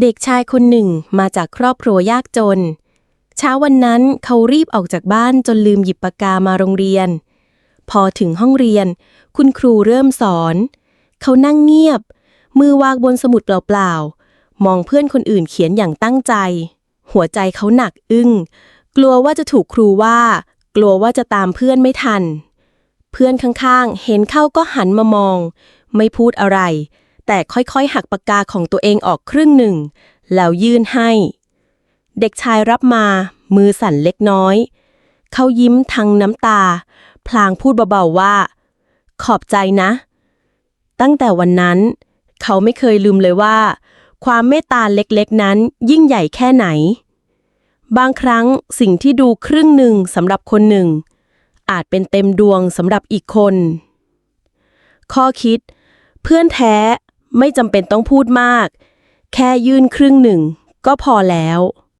เด็กชายคนหนึ่งมาจากครอบครัวยากจน เช้าวันนั้นเขารีบออกจากบ้านจนลืมหยิบปากกามาโรงเรียน พอถึงห้องเรียน คุณครูเริ่มสอน เขานั่งเงียบ มือวางบนสมุดเปล่าๆ มองเพื่อนคนอื่นเขียนอย่างตั้งใจ หัวใจเขาหนักอึ้ง กลัวว่าจะถูกครูว่า กลัวว่าจะตามเพื่อนไม่ทัน เพื่อนข้างๆ เห็นเข้าก็หันมามอง ไม่พูดอะไร แต่ค่อยๆ หักปากกาของตัวเองออกครึ่งหนึ่ง แล้วยื่นให้ เด็กชายรับมา มือสั่นเล็กน้อย เขายิ้มทั้งน้ำตา พลางพูดเบาๆว่า ขอบใจนะ ตั้งแต่วันนั้น เขาไม่เคยลืมเลยว่า ความเมตตาเล็กๆนั้นยิ่งใหญ่แค่ไหน บางครั้งสิ่งที่ดูครึ่งหนึ่งสำหรับคนหนึ่ง อาจเป็นเต็มดวงสำหรับอีกคน ข้อคิดเพื่อนแท้ ไม่จำเป็นต้องพูดมาก แค่ยื่นครึ่งหนึ่ง ก็พอแล้ว